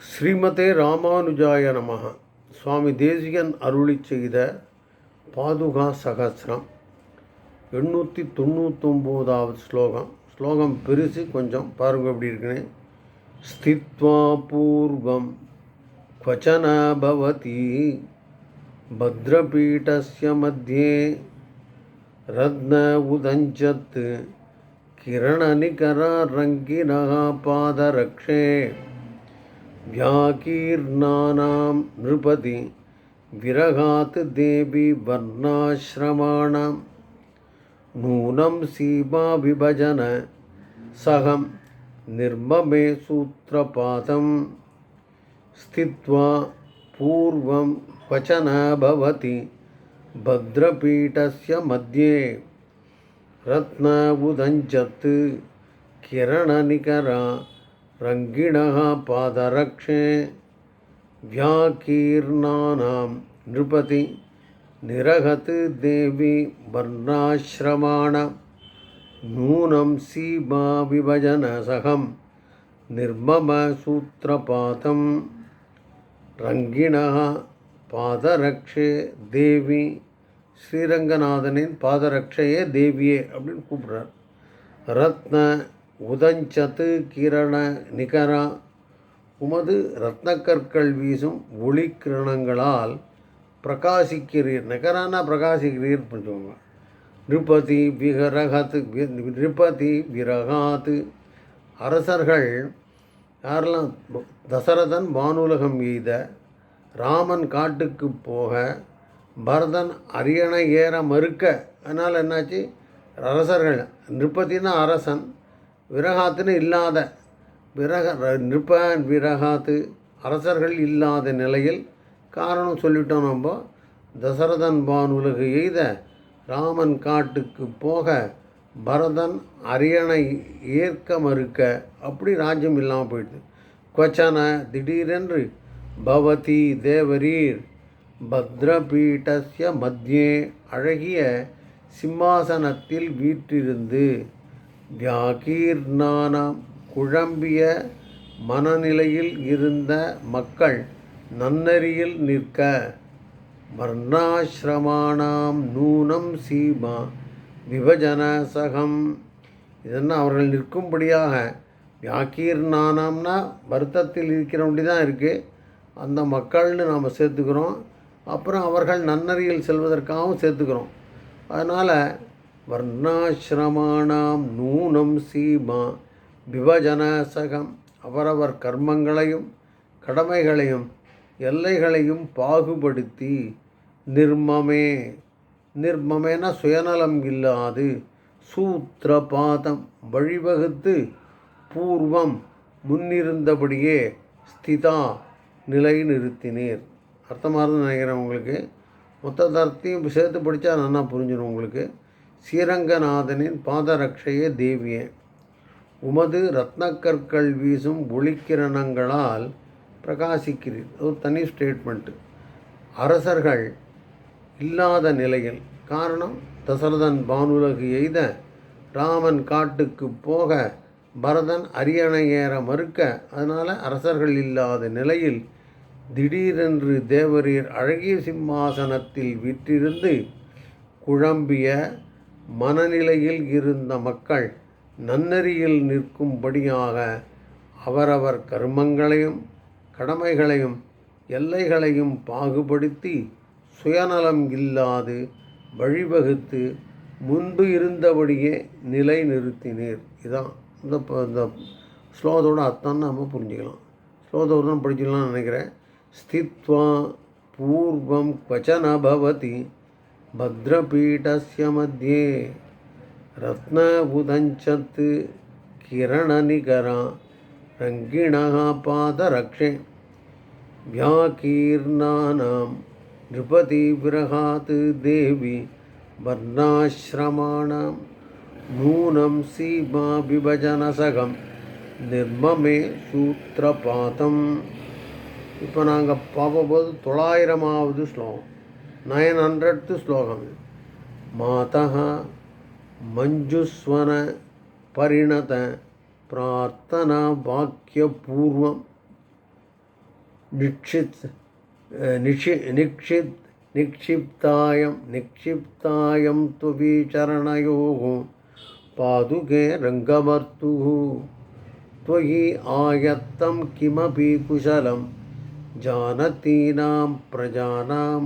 ஸ்ரீமதே ராமானுஜாய நமः சுவாமி தேசிகன் அருளி செய்த பாதுகா சகசிரம் எண்ணூற்றி தொண்ணூத்தொம்போதாவது ஸ்லோகம் ஸ்லோகம் பெருசு கொஞ்சம் பாருங்க எப்படி இருக்குன்னு ஸ்தித்வா பூர்வம் क्वचन भवति भद्रपीठस्य मध्ये रत्न उदञ्चत् किरणनिकररङ्गिनः पादरक्षे व्याकीर्णानां नृपति विरहात् देवी वर्णाश्रमाणां। नूनं सीमाविभजन सहं निर्ममे सूत्रपातम् स्थित्वा पूर्वं क्वचन भवति भद्रपीठस्य मध्ये। रत्न उदञ्चत् किरणनिकरा रङ्गिणः पादरक्षे व्याकीर्णानां नृपति निरहत् देवी वर्णाश्रमाण नूनं सीमाविभजनसहं निर्ममसूत्रपातं ரங்கிணா பாதரக்ஷே தேவி ஸ்ரீரங்கநாதனின் பாதரக்ஷையே தேவியே அப்படின்னு கூப்பிடுறார் ரத்ன உதஞ்சத்து கிரண நிகரா. உமது ரத்னக்கற்கள் வீசும் ஒளி கிரணங்களால் பிரகாசிக்கிறீர். நிகரான பிரகாசிக்கிறீர் பண்ணுவாங்க நிருபதி விகரகாத்து நிருபதி விரகாத்து. அரசர்கள் யாரெல்லாம்? தசரதன் வானுலகம் எய்த ராமன் காட்டுக்கு போக பரதன் அரியணை ஏற மறுக்க. அதனால் என்னாச்சு? அரசர்கள் நிருபத்தின்னா அரசன் விரகாத்துன்னு இல்லாத விரக நிருப்ப விரகாத்து அரசர்கள் இல்லாத நிலையில் காரணம் சொல்லிட்டோம் நம்ம. தசரதன் பானுலகு எய்த ராமன் காட்டுக்கு போக பரதன் அரியணை ஏற்க மறுக்க. அப்படி ராஜ்யம் இல்லாமல் போயிடுது. கொச்சன திடீரென்று பவதி தேவரீர் பத்ரபீட்டஸ்ய மத்தியே அழகிய சிம்மாசனத்தில் வீற்றிருந்து வியாகீர்ணானாம் குழம்பிய மனநிலையில் இருந்த மக்கள் நன்னறியில் நிற்க வர்ணாசிரமானாம் நூனம் சீமா விபஜன சகம். இதெல்லாம் அவர்கள் நிற்கும்படியாக வியாக்கீர்ணானாம்னா வருத்தத்தில் இருக்கிறவண்டி தான் இருக்குது அந்த மக்கள்னு நாம் சேர்த்துக்கிறோம். அப்புறம் அவர்கள் நன்னறியில் செல்வதற்காகவும் சேர்த்துக்கிறோம். அதனால் வர்ணாசிரமானாம் நூனம் சீமா விபஜனசகம் அவரவர் கர்மங்களையும் கடமைகளையும் எல்லைகளையும் பாகுபடுத்தி நிர்மமே நிர்மமேன சுயநலம் இல்லாது சூத்திரபாதம் வழிவகுத்து பூர்வம் முன்னிருந்தபடியே ஸ்திதா நிலை நிறுத்தினீர் அர்த்தமாக நினைக்கிறேன் உங்களுக்கு. மொத்தத்தையும் சேர்த்து படித்தா நல்லா புரிஞ்சிடும் உங்களுக்கு. ஸ்ரீரங்கநாதனின் பாதரட்சையே தேவியே. உமது ரத்னக்கற்கள் வீசும் ஒளிக்கிரணங்களால் பிரகாசிக்கிறீர். ஒரு தனி ஸ்டேட்மெண்ட்டு அரசர்கள் இல்லாத நிலையில் காரணம் தசரதன் பானுலகு எய்த ராமன் காட்டுக்கு போக பரதன் அரியணை ஏற மறுக்க அதனால் அரசர்கள் இல்லாத நிலையில் திடீரென்று தேவரீர் அழகிய சிம்மாசனத்தில் விற்றிருந்து குழம்பிய மனநிலையில் இருந்த மக்கள் நன்னெறியில் நிற்கும்படியாக அவரவர் கர்மங்களையும் கடமைகளையும் எல்லைகளையும் பாகுபடுத்தி சுயநலம் இல்லாது வழிவகுத்து முன்பு இருந்தபடியே நிலை நிறுத்தினீர் இதான் இந்த இந்த ஸ்லோகத்தோட அர்த்தம்னு நம்ம புரிஞ்சுக்கலாம். ஸ்லோகத்தோடு தான் படிச்சுக்கலாம்னு நினைக்கிறேன். ஸ்தித்வா பூர்வம் பச்சன பவதி. भद्रपीठस्य मध्ये रत्नबुधञ्चत् किरणनिकरा रङ्गिणः पादरक्षे व्याकीर्णानां नृपतिविरहात् देवी वर्णाश्रमाणां नूनं सीमाविभजनसगं நிர்மமே சூத்திரபாதம் இப்போ நாங்கள் பார்க்கும்போது தொள்ளாயிரமாவது ஸ்லோகம் नयन हंड्रेड श्लोक माता मंजुस्वन परिणत प्रार्थना वाक्यपूर्वं निक्षित निक्षि निक्षित् निक्षिप्तायं निक्षिप्तायं त्वविचरणयोः पादुके रंगमर्तु त्वयि आयत्तं किमपि कुशलं, जानतीनां प्रजानां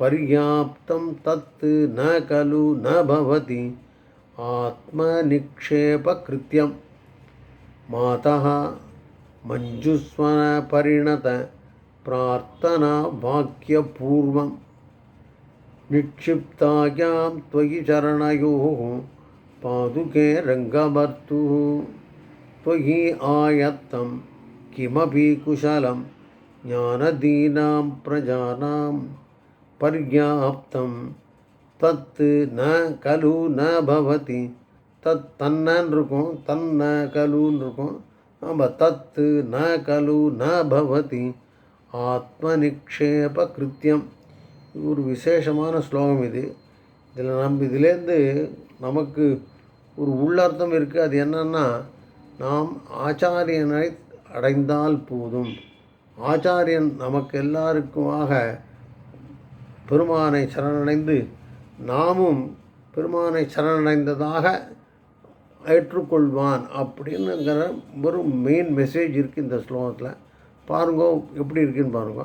पर्याप्तं तत् न खलु न भवति। आत्मनिक्षेपकृत्यं मातः मञ्जुस्वनपरिणत प्रार्थनावाक्यपूर्वं निक्षिप्तायां त्वयि चरणयोः पादुके रङ्गभर्तुः त्वयि आयत्तं किमपि कुशलं ज्ञानदीनां प्रजानां பர்யாப்தம் தத்து ந கலு ந பவதி. தத் தன்னன்னு இருக்கும் தன்ன கலுன்னு இருக்கும் நம்ம தத்து ந கலு ந பவதி. ஆத்மநிக்ஷேப கிருத்தியம். இது ஒரு விசேஷமான ஸ்லோகம் இது. இதில் நம்ம இதுலேருந்து நமக்கு ஒரு உள்ளர்த்தம் இருக்குது அது என்னென்னா நாம் ஆச்சாரியனை அடைந்தால் போதும். ஆச்சாரியன் நமக்கு எல்லாருக்குமாக பெருமானை சரணடைந்து நாமும் பெருமானை சரணடைந்ததாக ஏற்றுக்கொள்வான் அப்படின்னுங்கிற ஒரு மெயின் மெசேஜ் இருக்குது இந்த ஸ்லோகத்தில். பாருங்க எப்படி இருக்குன்னு பாருங்க.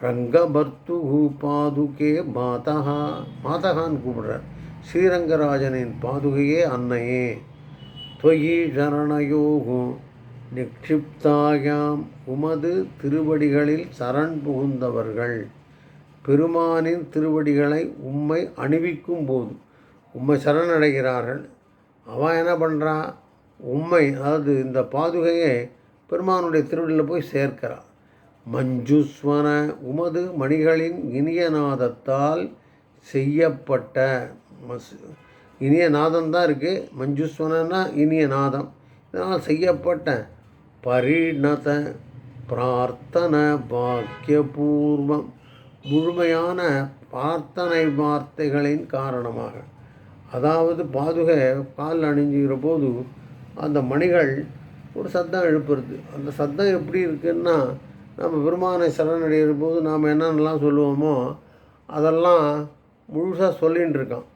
ரங்கபர்த்து பாதுகே மாதகா. மாதகான்னு கூப்பிடுறார். ஸ்ரீரங்கராஜனின் பாதுகையே அன்னையே. தொயி சரணயோகும் நிக்ஷிப்தாயாம் உமது திருவடிகளில் சரண் புகுந்தவர்கள். பெருமானின் திருவடிகளை உம்மை அணிவிக்கும் போது உம்மை சரணடைகிறார்கள். அவன் என்ன பண்ணுறான் உம்மை அதாவது இந்த பாதுகையை பெருமானுடைய திருவடியில் போய் சேர்க்கிறான். மஞ்சுஸ்வன உமது மணிகளின் இனிய நாதத்தால் செய்யப்பட்ட மஸ் இனிய நாதம் தான் இருக்குது மஞ்சுஸ்வனன்னா இனிய நாதம். இதனால் செய்யப்பட்ட பரிணத பிரார்த்தன பாக்கியபூர்வம். முழுமையான பிரார்த்தனை வார்த்தைகளின் காரணமாக. அதாவது பாதுகை கால் அணிஞ்சுகிற போது அந்த மணிகள் ஒரு சத்தம் எழுப்புறது. அந்த சத்தம் எப்படி இருக்குன்னா நம்ம பெருமானை சரணடைகிற போது நாம் என்னென்னலாம் சொல்லுவோமோ அதெல்லாம் முழுசாக சொல்லின்னு இருக்கான்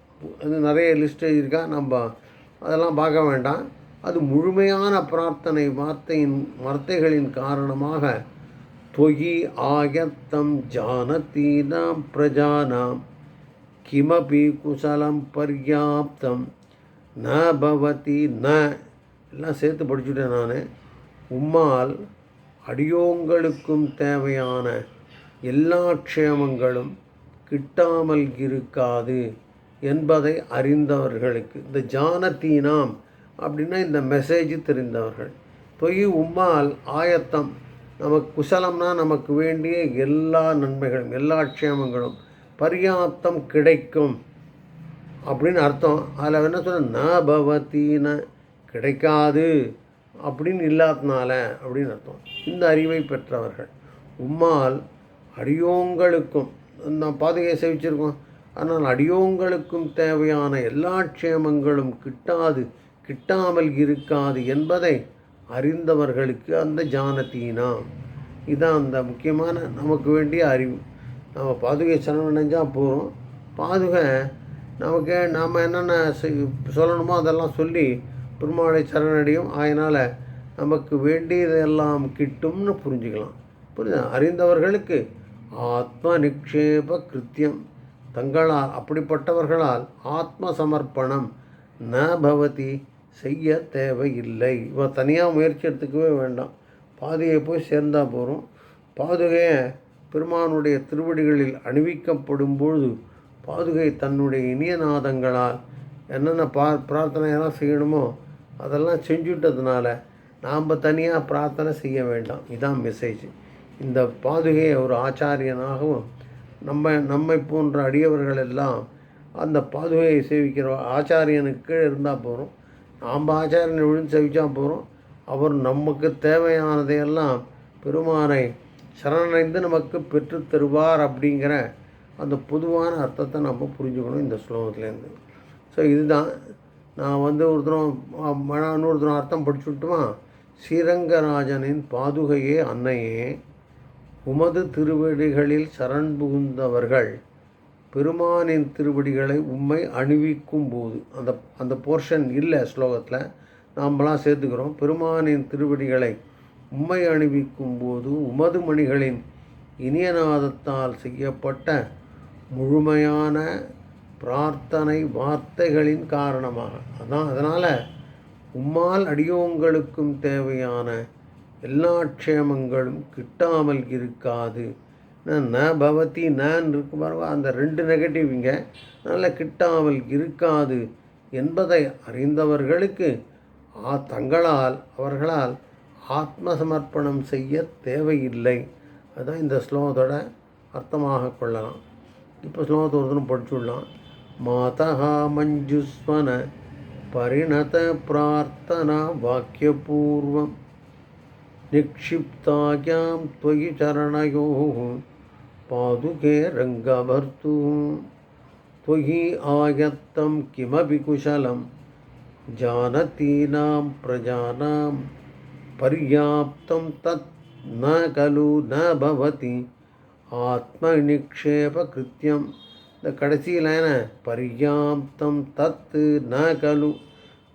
அது நிறைய லிஸ்ட் இருக்கா நம்ம அதெல்லாம் பார்க்க வேண்டாம். அது முழுமையான பிரார்த்தனை வார்த்தையின் வார்த்தைகளின் காரணமாக त्वयि आयत्तं जानतीनां प्रजानां किमपि कुशलं पर्याप्तं न भवति न எல்லாம் சேர்த்து படிச்சுட்டேன் நான் உம்மால் அடியோங்களுக்கும் தேவையான எல்லா க்ஷேமங்களும் கிட்டாமல் இருக்காது என்பதை அறிந்தவர்களுக்கு இந்த ஜானத்தீனாம் அப்படின்னா இந்த மெசேஜ் தெரிந்தவர்கள் தொய் உம்மால் ஆயத்தம் நமக்கு குசலம்னா நமக்கு வேண்டிய எல்லா நன்மைகளும் எல்லா க்ஷேமங்களும் பர்யாப்தம் கிடைக்கும் அப்படின்னு அர்த்தம். அதில் என்ன சொல்ல ந பவத்தின கிடைக்காது அப்படின்னு இல்லாதனால அப்படின்னு அர்த்தம். இந்த அறிவை பெற்றவர்கள் உம்மால் அடியோங்களுக்கும் நான் பாதுகையை சேவிச்சிருக்கோம் ஆனால் அடியோங்களுக்கும் தேவையான எல்லா க்ஷேமங்களும் கிட்டாது கிட்டாமல் இருக்காது என்பதை அறிந்தவர்களுக்கு அந்த ஜானத்தீனா. இதுதான் அந்த முக்கியமான நமக்கு வேண்டிய அறிவு. நம்ம பாதுகை சரணடைஞ்சால் போகிறோம் பாதுகை நமக்கு நாம் என்னென்ன சொல்லணுமோ அதெல்லாம் சொல்லி பெருமாளை சரணடையும். அதனால் நமக்கு வேண்டியதெல்லாம் கிட்டும்னு புரிஞ்சுக்கலாம். புரியுதா? அறிந்தவர்களுக்கு ஆத்ம நிக்ஷேப கிருத்தியம். தங்களால் அப்படிப்பட்டவர்களால் ஆத்ம சமர்ப்பணம் ந பவதி. செய்ய தேவையில்லை. இவன் தனியாக முயற்சி எடுத்துக்கவே வேண்டாம். பாதுகையை போய் சேர்ந்தால் போகிறோம் பாதுகையை பெருமானுடைய திருவடிகளில் அணிவிக்கப்படும் பொழுது பாதுகை தன்னுடைய இனிய நாதங்களால் என்னென்ன பா பிரார்த்தனையெல்லாம் செய்யணுமோ அதெல்லாம் செஞ்சுட்டதுனால நாம் தனியாக பிரார்த்தனை செய்ய வேண்டாம். இதான் மெசேஜ் இந்த பாதுகையை ஒரு ஆச்சாரியனாகவும் நம்ம நம்மை போன்ற அடியவர்கள் எல்லாம் அந்த பாதுகையை சேவிக்கிற ஆச்சாரியனுக்கு கீழே இருந்தால் போகிறோம் நாம் ஆச்சாரியனை விழுந்து சேவிச்சா போகிறோம் அவர் நமக்கு தேவையானதையெல்லாம் பெருமானை சரணடைந்து நமக்கு பெற்று தருவார் அப்படிங்கிற அந்த பொதுவான அர்த்தத்தை நம்ம புரிஞ்சுக்கணும் இந்த ஸ்லோகத்துலேருந்து. ஸோ இதுதான். நான் வந்து ஒருத்தரும் இன்னொருத்தரும் அர்த்தம் படிச்சுட்டுமா ஸ்ரீரங்கராஜனின் பாதுகையே அன்னையே. உமது திருவடிகளில் சரண் புகுந்தவர்கள் பெருமானின் திருவடிகளை உண்மை அணிவிக்கும் போது அந்த அந்த போர்ஷன் இல்லை ஸ்லோகத்தில் நாம்லாம் சேர்த்துக்கிறோம். பெருமானின் திருவடிகளை உண்மை அணிவிக்கும் போது உமது மணிகளின் இனியநாதத்தால் செய்யப்பட்ட முழுமையான பிரார்த்தனை வார்த்தைகளின் காரணமாக. அதான் அதனால் உம்மால் அடியோங்களுக்கும் தேவையான எல்லா க்ஷேமங்களும் கிட்டாமல் இருக்காது. ந பவதி நான் இருக்கு பாருங்க. அந்த ரெண்டு நெகட்டிவ் இங்கே. அதனால் கிட்டாமல் இருக்காது என்பதை அறிந்தவர்களுக்கு ஆ தங்களால் அவர்களால் ஆத்ம சமர்ப்பணம் செய்ய தேவையில்லை. அதுதான் இந்த ஸ்லோகத்தோட அர்த்தமாக கொள்ளலாம். இப்போ ஸ்லோகத்தை ஒருத்தரும் படிச்சுடலாம் மாதா மஞ்சுஸ்வன பரிணத பிரார்த்தனா வாக்கியபூர்வம். நிக்ஷிப்தாயாம் துவயி சரணயோ पादुके रङ्गभर्तुः त्वयि आयत्तं किमपि कुशलं जानतीनां प्रजानां पर्याप्तं तत् न खलु न भवति ஆத்மநிக்ஷேபகிருத்தியம் இந்த கடைசி லைன பர்யாப்தம் தத்து ந கலு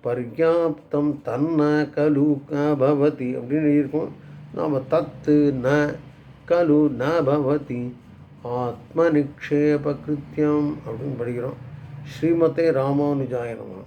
பர்யாப்தம் தன்ன கலு க பவதி அப்படின்னு இருக்கும் நாம் தத்து ந கலு ந பவதி ஆத்ம நிக்ஷேபகிருத்தியம் அப்படின்னு படிக்கிறோம். ஸ்ரீமதே ராமானுஜாய நமः.